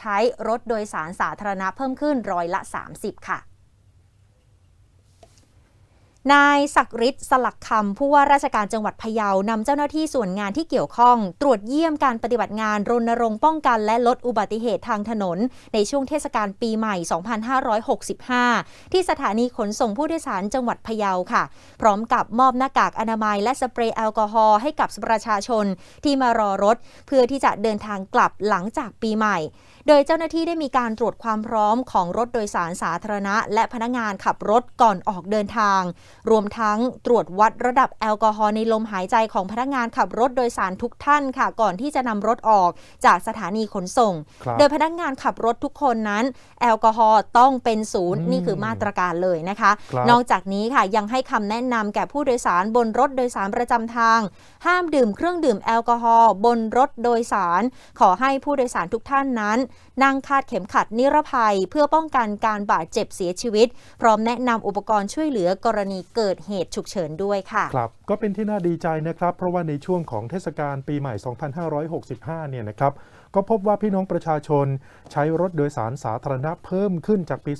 ใช้รถโดยสารสาธารณะเพิ่มขึ้นร้อยละ 30 ค่ะนายศักดิ์ฤทธิ์สลักคำผู้ว่าราชการจังหวัดพะเยานำเจ้าหน้าที่ส่วนงานที่เกี่ยวข้อง ตรวจเยี่ยมการปฏิบัติงานรณรงค์ป้องกันและลดอุบัติเหตุทางถนน ในช่วงเทศกาลปีใหม่ 2565 ที่สถานีขนส่งผู้โดยสารจังหวัดพะเยาค่ะ พร้อมกับมอบหน้ากากอนามัยและสเปรย์แอลกอฮอล์ให้กับประชาชนที่มารอรถ เพื่อที่จะเดินทางกลับหลังจากปีใหม่ โดยเจ้าหน้าที่ได้มีการตรวจความพร้อมของรถโดยสารสาธารณะ และพนักงานขับรถก่อนออกเดินทาง รวมทั้งตรวจวัดระดับแอลกอฮอล์ในลมหายใจของพนักงานขับรถโดยสารทุกท่านค่ะ ก่อนที่จะนำรถออกจากสถานีขนส่งครับโดยพนักงานขับรถทุกคนนั้น แอลกอฮอล์ต้องเป็นศูนย์อืมนี่คือมาตรการเลยนะคะครับนอกจากนี้ค่ะยังให้คำแนะนำแก่ผู้โดยสารบนรถโดยสารประจำทาง ห้ามดื่มเครื่องดื่มแอลกอฮอล์บนรถโดยสาร ขอให้ผู้โดยสารทุกท่านนั้นนั่งคาดเข็มขัดนิรภัยเพื่อป้องกันการบาดเจ็บเสียชีวิต พร้อมแนะนำอุปกรณ์ช่วยเหลือกรณีเกิดเหตุฉุกเฉินด้วยค่ะ ครับก็เป็นที่น่าดีใจนะครับ เพราะว่าในช่วงของเทศกาลปีใหม่ 2565 เนี่ยนะครับก็พบว่าพี่น้องประชาชนใช้รถโดยสารสาธารณะเพิ่มขึ้นจากปี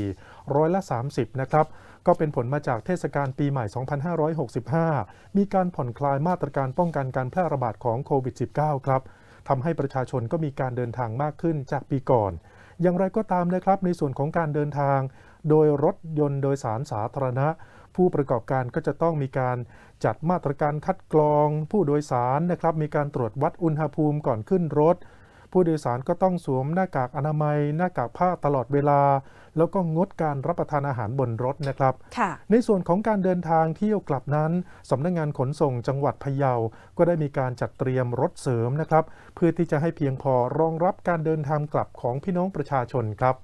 2564 ร้อยละ 30 นะครับ ก็เป็นผลมาจากเทศกาลปีใหม่ 2565 มีการผ่อนคลายมาตรการป้องกันการแพร่ระบาดของโควิด -19 ครับ ทำให้ประชาชนก็มีการเดินทางมากขึ้นจากปีก่อน อย่างไรก็ตามนะครับ ในส่วนของการเดินทาง โดยรถยนต์โดยสารสาธารณะ ผู้ประกอบการก็จะต้องมีการจัดมาตรการคัดกรอง ผู้โดยสารนะครับ มีการตรวจวัดอุณหภูมิก่อนขึ้นรถ ผู้โดยสารก็ต้องสวมหน้ากากอนามัย หน้ากากผ้าตลอดเวลา แล้วก็งดการรับประทานอาหารบนรถนะครับค่ะในส่วนของการเดินทางเที่ยวกลับนั้นสำนักงานขนส่งจังหวัดพะเยา ก็ได้มีการจัดเตรียมรถเสริมนะครับ เพื่อที่จะให้เพียงพอรองรับการเดินทางกลับของพี่น้องประชาชนครับ